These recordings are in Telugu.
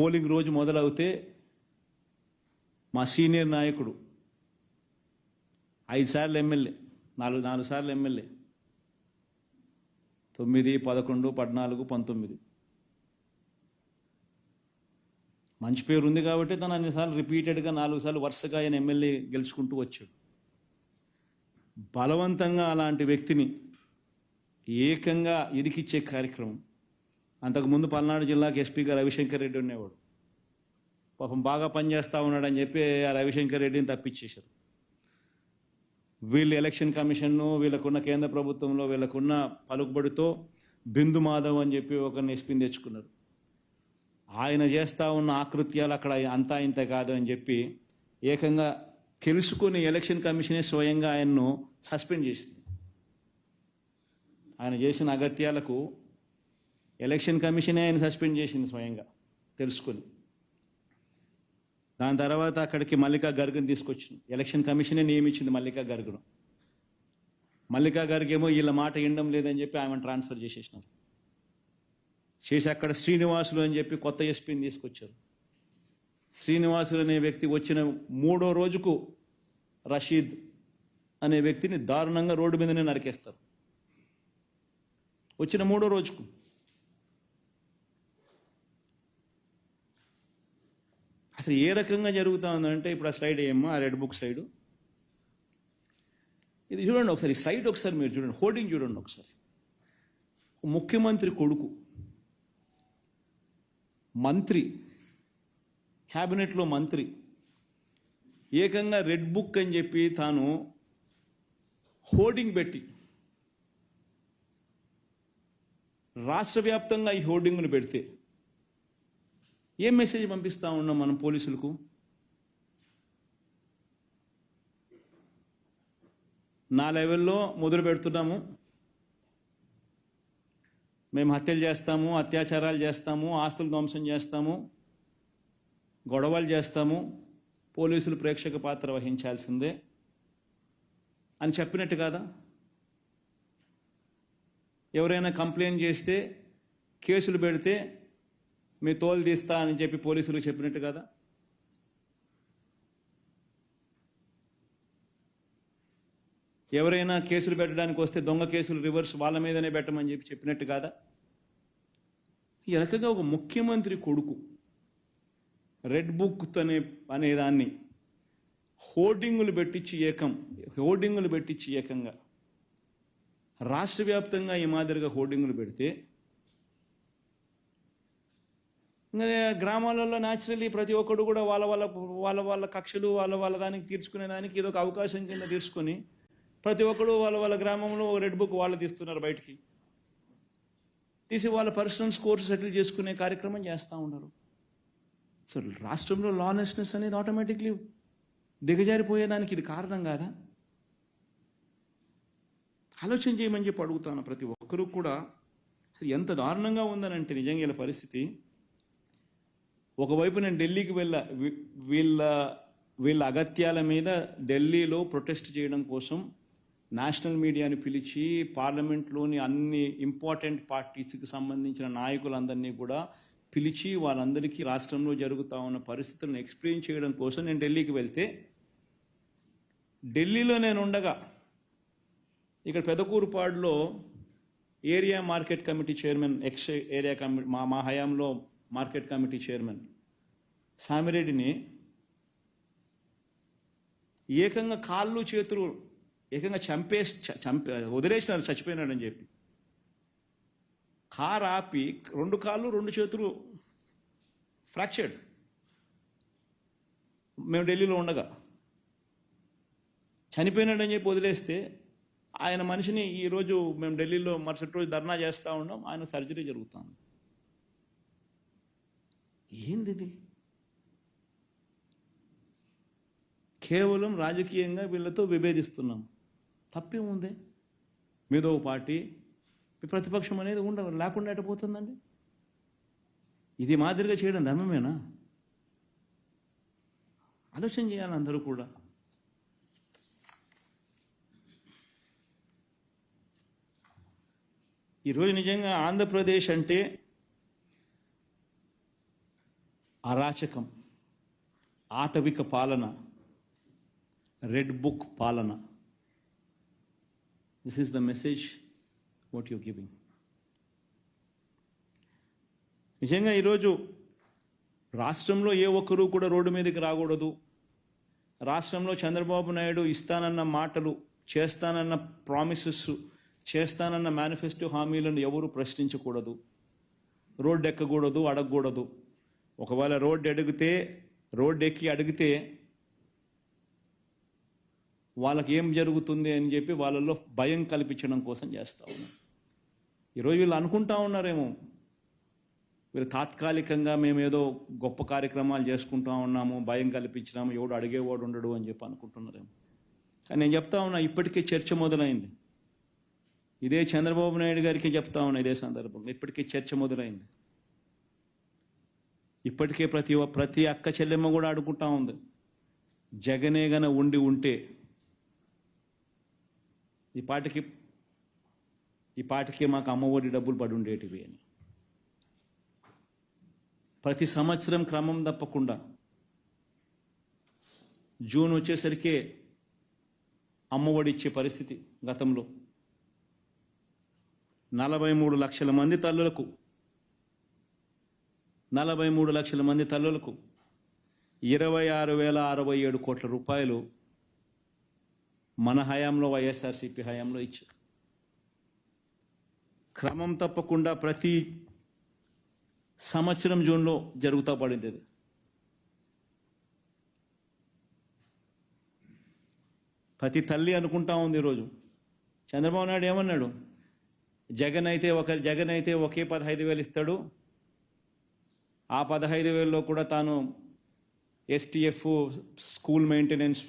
పోలింగ్ రోజు మొదలవుతే మా సీనియర్ నాయకుడు ఐదు సార్లు ఎమ్మెల్యే నాలుగు నాలుగు సార్లు ఎమ్మెల్యే. తొమ్మిది పదకొండు పద్నాలుగు పంతొమ్మిది. మంచి పేరు ఉంది కాబట్టి తను అన్నిసార్లు రిపీటెడ్గా నాలుగు సార్లు వరుసగా ఆయన ఎమ్మెల్యే గెలుచుకుంటూ వచ్చాడు. బలవంతంగా అలాంటి వ్యక్తిని ఏకంగా ఇరికిచ్చే కార్యక్రమం అంతకుముందు పల్నాడు జిల్లాకి ఎస్పీగా రవిశంకర్ రెడ్డి ఉండేవాడు. పాపం బాగా పనిచేస్తూ ఉన్నాడని చెప్పి ఆ రవిశంకర్ రెడ్డిని తప్పించేశారు. వీళ్ళు ఎలక్షన్ కమిషన్ను వీళ్ళకున్న కేంద్ర ప్రభుత్వంలో వీళ్ళకున్న పలుకుబడితో బిందు మాధవ్ అని చెప్పి ఒకరిని ఎస్పీని తెచ్చుకున్నారు. ఆయన చేస్తూ ఉన్న ఆకృత్యాలు అక్కడ అంతా ఇంత కాదు అని చెప్పి ఏకంగా తెలుసుకుని ఎలక్షన్ కమిషనే స్వయంగా ఆయన్ను సస్పెండ్ చేసింది. ఆయన చేసిన అగత్యాలకు ఎలక్షన్ కమిషనే ఆయన సస్పెండ్ చేసింది స్వయంగా తెలుసుకుని. దాని తర్వాత అక్కడికి మల్లికా గర్గ్ని తీసుకొచ్చింది. ఎలక్షన్ కమిషనే నియమించింది మల్లికా గర్గ్ను. మల్లికా గర్గ్ ఏమో వీళ్ళ మాట వినడం లేదని చెప్పి ఆమెను ట్రాన్స్ఫర్ చేసేసినారు. చేసి అక్కడ శ్రీనివాసులు అని చెప్పి కొత్త ఎస్పీని తీసుకొచ్చారు. శ్రీనివాసులు అనే వ్యక్తి వచ్చిన మూడో రోజుకు రషీద్ అనే వ్యక్తిని దారుణంగా రోడ్డు మీదనే నరికేస్తారు. వచ్చిన మూడో రోజుకు అసలు ఏ రకంగా జరుగుతూ ఉందంటే ఇప్పుడు ఆ స్లైడ్ ఏమో ఆ రెడ్ బుక్ సైడ్. ఇది చూడండి ఒకసారి సైడ్ ఒకసారి మీరు చూడండి హోర్డింగ్ చూడండి ఒకసారి. ముఖ్యమంత్రి కొడుకు మంత్రి క్యాబినెట్లో మంత్రి ఏకంగా రెడ్ బుక్ అని చెప్పి తాను హోర్డింగ్ పెట్టి రాష్ట్ర వ్యాప్తంగా ఈ హోర్డింగ్ను పెడితే ఏం మెసేజ్ పంపిస్తా ఉన్నాం మనం పోలీసులకు? నా లెవెల్లో మొదలు పెడుతున్నాము. మేము హత్యలు చేస్తాము అత్యాచారాలు చేస్తాము ఆస్తులు ధ్వంసం చేస్తాము గొడవలు చేస్తాము. పోలీసులు ప్రేక్షక పాత్ర వహించాల్సిందే అని చెప్పినట్టు కాదా? ఎవరైనా కంప్లైంట్ చేస్తే కేసులు పెడితే మీ తోలు తీస్తా అని చెప్పి పోలీసులు చెప్పినట్టు కదా? ఎవరైనా కేసులు పెట్టడానికి వస్తే దొంగ కేసులు రివర్స్ వాళ్ళ మీదనే పెట్టమని చెప్పి చెప్పినట్టు కాదా? ఈ రకంగా ఒక ముఖ్యమంత్రి కొడుకు రెడ్ బుక్ అనే అనేదాన్ని హోర్డింగులు పెట్టించి ఏకం హోర్డింగులు పెట్టించి ఏకంగా. రాష్ట్ర వ్యాప్తంగా ఈ మాదిరిగా హోర్డింగులు పెడితే ఇంకా గ్రామాలలో న్యాచురలీ ప్రతి ఒక్కడు కూడా వాళ్ళ వాళ్ళ వాళ్ళ వాళ్ళ కక్షలు వాళ్ళ వాళ్ళ దానికి తీర్చుకునే దానికి ఇదొక అవకాశం కింద తీర్చుకొని ప్రతి ఒక్కడు వాళ్ళ వాళ్ళ గ్రామంలో ఒక రెడ్ బుక్ వాళ్ళు తీస్తున్నారు బయటికి. తీసి వాళ్ళ పర్సనల్ స్కోర్స్ సెటిల్ చేసుకునే కార్యక్రమం చేస్తూ ఉన్నారు. సో రాష్ట్రంలో లానెస్నెస్ అనేది ఆటోమేటిక్లీ దిగజారిపోయేదానికి ఇది కారణం కాదా? ఆలోచన చేయమని చెప్పి అడుగుతాను ప్రతి ఒక్కరూ కూడా. ఎంత దారుణంగా ఉందనంటే నిజంగా పరిస్థితి. ఒకవైపు నేను ఢిల్లీకి వెళ్ళా వీళ్ళ వీళ్ళ అగత్యాల మీద ఢిల్లీలో ప్రొటెస్ట్ చేయడం కోసం నేషనల్ మీడియాని పిలిచి పార్లమెంట్లోని అన్ని ఇంపార్టెంట్ పార్టీస్కి సంబంధించిన నాయకులందరినీ కూడా పిలిచి వాళ్ళందరికీ రాష్ట్రంలో జరుగుతూ ఉన్న పరిస్థితులను ఎక్స్ప్లెయిన్ చేయడం కోసం నేను ఢిల్లీకి వెళ్తే ఢిల్లీలో నేను ఉండగా ఇక్కడ పెదకూరుపాడులో area market committee chairman ex area committee మా మా హయాంలో మార్కెట్ కమిటీ చైర్మన్ సామిరెడ్డిని ఏకంగా కాళ్ళు చేతులు ఏకంగా చంపేసి చంపే వదిలేసినారు చచ్చిపోయినాడని చెప్పి. కార్ ఆపి రెండు కాళ్ళు రెండు చేతులు ఫ్రాక్చర్డ్. మేము ఢిల్లీలో ఉండగా. చనిపోయినాడని చెప్పి వదిలేస్తే ఆయన మనిషిని ఈరోజు మేము ఢిల్లీలో మరుసటి రోజు ధర్నా చేస్తూ ఉన్నాం ఆయన సర్జరీ జరుగుతుంది. ఏంది ఇది కేవలం రాజకీయంగా వీళ్ళతో విభేదిస్తున్నాం. తప్పేముంది? మీదో పార్టీ ప్రతిపక్షం అనేది ఉండ లేకుండా ఎట్టపోతుందండి ఇది మాదిరిగా చేయడం ధర్మమేనా? ఆలోచన చేయాలి అందరూ కూడా. ఈరోజు నిజంగా ఆంధ్రప్రదేశ్ అంటే అరాచకం ఆటవిక పాలన రెడ్ బుక్ పాలన. This is the message what you giving నిజంగా ఈరోజు రాష్ట్రంలో ఏ ఒక్కరూ కూడా రోడ్డు మీదకి రాకూడదు. రాష్ట్రంలో చంద్రబాబు నాయుడు ఇస్తానన్న మాటలు చేస్తానన్న ప్రామిసెస్ చేస్తానన్న మేనిఫెస్టో హామీలను ఎవరు ప్రశ్నించకూడదు. రోడ్డు ఎక్కకూడదు అడగకూడదు. ఒకవేళ రోడ్డు అడిగితే రోడ్డు ఎక్కి అడిగితే వాళ్ళకి ఏం జరుగుతుంది అని చెప్పి వాళ్ళలో భయం కల్పించడం కోసం చేస్తూ ఉన్నారు ఈరోజు వీళ్ళు అనుకుంటా ఉన్నారేమో. వీళ్ళు తాత్కాలికంగా మేము ఏదో గొప్ప కార్యక్రమాలు చేసుకుంటా ఉన్నాము భయం కల్పించినాము ఎవడు అడిగేవాడు ఉండడు అని చెప్పి అనుకుంటున్నారేమో. కానీ నేను చెప్తా ఉన్నా ఇప్పటికే చర్చ మొదలైంది. ఇదే చంద్రబాబు నాయుడు గారికి చెప్తా ఉన్నా ఇదే సందర్భంలో ఇప్పటికే చర్చ మొదలైంది. ఇప్పటికే ప్రతి ఒ- ప్రతి అక్క చెల్లెమ్మ కూడా అడుగుతా ఉంది. జగనే గన ఉండి ఉంటే ఈ పాటికి ఈ పాటికి మాకు అమ్మఒడి డబ్బులు పడి ఉండేటివి అని. ప్రతి సంవత్సరం క్రమం తప్పకుండా జూన్ వచ్చేసరికే అమ్మఒడి ఇచ్చే పరిస్థితి గతంలో. నలభై మూడు లక్షల మంది తల్లులకు నలభై మూడు లక్షల మంది తల్లులకు ఇరవై ఆరు వేల అరవై ఏడు కోట్ల రూపాయలు మన హయాంలో వైఎస్ఆర్సీపీ హయాంలో ఇచ్చారు. క్రమం తప్పకుండా ప్రతి సంవత్సరం జూన్లో జరుగుతూ పడింది అది. ప్రతి తల్లి అనుకుంటా ఉంది ఈరోజు. చంద్రబాబు నాయుడు ఏమన్నాడు? జగన్ అయితే ఒక జగన్ అయితే ఒకే పదహైదు వేలు ఇస్తాడు ఆ పదహైదు వేలలో కూడా తాను STF school maintenance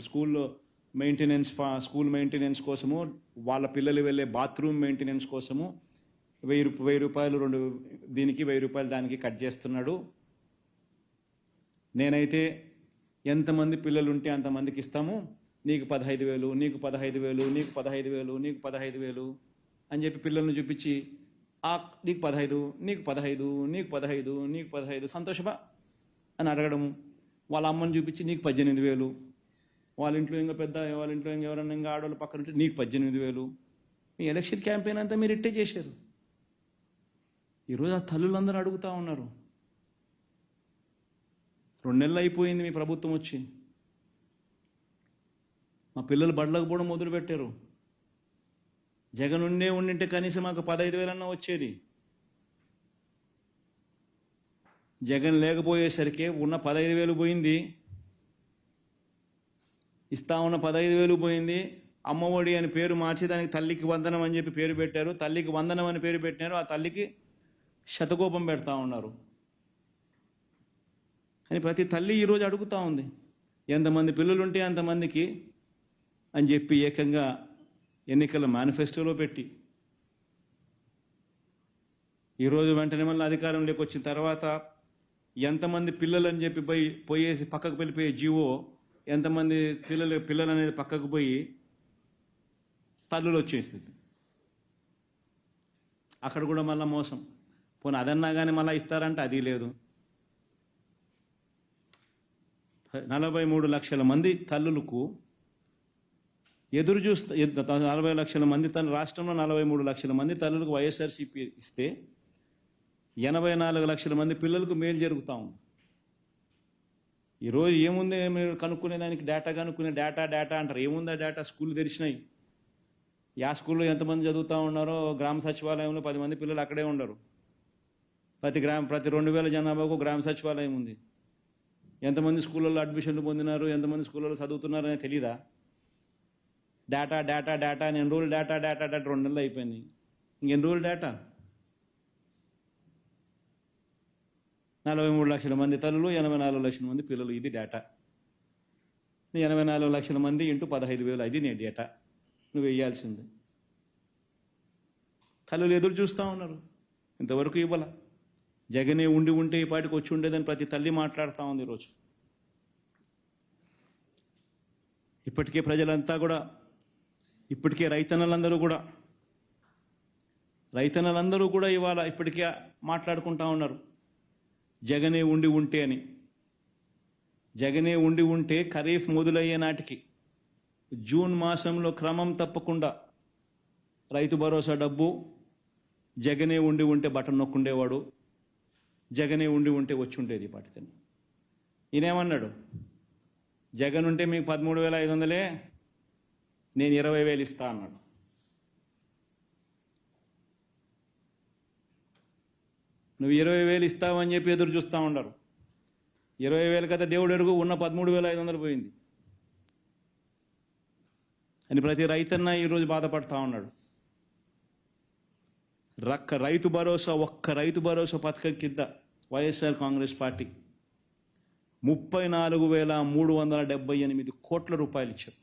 school maintenance school maintenance కోసము వాళ్ళ పిల్లలు వెళ్ళే బాత్రూమ్ మెయింటెనెన్స్ కోసము వెయ్యి రూప వెయ్యి రూపాయలు రెండు దీనికి వెయ్యి రూపాయలు దానికి కట్ చేస్తున్నాడు. నేనైతే ఎంతమంది పిల్లలు ఉంటే అంతమందికి ఇస్తాము. నీకు పదహైదు వేలు నీకు పదహైదు వేలు నీకు పదహైదు వేలు నీకు పదహైదు వేలు అని చెప్పి పిల్లల్ని చూపించి ఆ నీకు పదహైదు నీకు పదహైదు నీకు పదహైదు నీకు పదహైదు సంతోషమా? అని అడగడము. వాళ్ళ అమ్మని చూపించి నీకు పద్దెనిమిది వేలు. వాళ్ళ ఇంట్లో ఇంకా పెద్ద వాళ్ళ ఇంట్లో ఇంకా ఎవరన్నా ఇంకా ఆడవాళ్ళు పక్కన ఉంటే నీకు పద్దెనిమిది వేలు. మీ ఎలక్షన్ క్యాంపెయిన్ అంతా మీరు ఇట్టే చేశారు. ఈరోజు ఆ తల్లులందరూ అడుగుతా ఉన్నారు. రెండు నెలలు అయిపోయింది మీ ప్రభుత్వం వచ్చి. మా పిల్లలు బడులకు కూడా మొదలు పెట్టారు జగన్ ఉండే ఉండింటే కనీసం మాకు పదహైదు వేలన్నా వచ్చేది. జగన్ లేకపోయేసరికి ఉన్న పదహైదు వేలు పోయింది. ఇస్తా ఉన్న పదహైదు వేలు పోయింది. అమ్మఒడి అని పేరు మార్చి దానికి తల్లికి వందనం అని చెప్పి పేరు పెట్టారు. తల్లికి వందనం అని పేరు పెట్టినారు. ఆ తల్లికి శతకోపం పెడతా ఉన్నారు. అని ప్రతి తల్లి ఈరోజు అడుగుతా ఉంది. ఎంతమంది పిల్లలుంటే అంతమందికి అని చెప్పి ఏకంగా ఎన్నికల మేనిఫెస్టోలో పెట్టి. ఈరోజు వెంటనే మళ్ళీ అధికారంలోకి వచ్చిన తర్వాత ఎంతమంది పిల్లలు అని చెప్పి పోయి పోయేసి పక్కకు వెళ్ళిపోయే జీవో ఎంతమంది పిల్లలు పిల్లలు అనేది పక్కకు పోయి తల్లులు వచ్చేస్తుంది అక్కడ కూడా మళ్ళీ మోసం. పోనీ అదన్నా కానీ మళ్ళీ ఇస్తారంటే అది లేదు. నలభై మూడు లక్షల మంది తల్లులకు ఎదురు చూస్తా నలభై లక్షల మంది తన రాష్ట్రంలో నలభై మూడు లక్షల మంది తల్లులకు వైఎస్ఆర్సీపీ ఇస్తే ఎనభై నాలుగు లక్షల మంది పిల్లలకు మేలు జరుగుతూ ఉంది. ఈరోజు ఏముంది మీరు కనుక్కునే దానికి డేటా కనుక్కునే డేటా డేటా అంటారు. ఏముందా డేటా స్కూల్ తెరిచినాయి. యా స్కూల్లో ఎంతమంది చదువుతూ ఉన్నారో గ్రామ సచివాలయంలో పది మంది పిల్లలు అక్కడే ఉండరు. ప్రతి గ్రామ ప్రతి రెండు వేల జనాభాకు గ్రామ సచివాలయం ఉంది. ఎంతమంది స్కూళ్ళల్లో అడ్మిషన్లు పొందినారు ఎంతమంది స్కూళ్ళలో చదువుతున్నారనే తెలీదా? డేటా డేటా డేటా అని ఎన్ని డేటా డేటా డేటా రెండు నెలలు అయిపోయింది. ఇంకెన్ని రోజులు డేటా నలభై మూడు లక్షల మంది తల్లులు ఎనభై నాలుగు లక్షల మంది పిల్లలు ఇది డేటా ఎనభై నాలుగు లక్షల మంది ఇంటూ పదహైదు వేలు అది నీ డేటా నువ్వు వేయాల్సింది. తల్లులు ఎదురు చూస్తూ ఉన్నారు. ఇంతవరకు ఇవ్వాల. జగనే ఉండి ఉంటే ఈ పాటికి వచ్చి ఉండేదని ప్రతి తల్లి మాట్లాడుతూ ఉంది ఈరోజు. ఇప్పటికే ప్రజలంతా కూడా ఇప్పటికే రైతన్నలందరూ కూడా రైతన్నలందరూ కూడా ఇవాళ ఇప్పటికే మాట్లాడుకుంటా ఉన్నారు. జగనే ఉండి ఉంటే అని. జగనే ఉండి ఉంటే ఖరీఫ్ మొదలయ్యే నాటికి జూన్ మాసంలో క్రమం తప్పకుండా రైతు భరోసా డబ్బు జగనే ఉండి ఉంటే బటన్ నొక్కుండేవాడు జగనే ఉండి ఉంటే వచ్చి ఉండేది పాటికని. ఈయనేమన్నాడు? జగన్ ఉంటే మీకు పదమూడు వేల ఐదు వందలే నేను ఇరవై వేలు ఇస్తా అన్నాడు. నువ్వు ఇరవై వేలు ఇస్తావని చెప్పి ఎదురు చూస్తూ ఉండరు. ఇరవై వేలు కదా దేవుడు ఎరుగు ఉన్న పదమూడు వేల ఐదు వందలు పోయింది. అని ప్రతి రైతన్న ఈరోజు బాధపడతా ఉన్నాడు. రక్క రైతు భరోసా ఒక్క రైతు భరోసా పథకం కింద వైఎస్ఆర్ కాంగ్రెస్ పార్టీ ముప్పై నాలుగు వేల మూడు వందల డెబ్బై ఎనిమిది కోట్ల రూపాయలు ఇచ్చారు.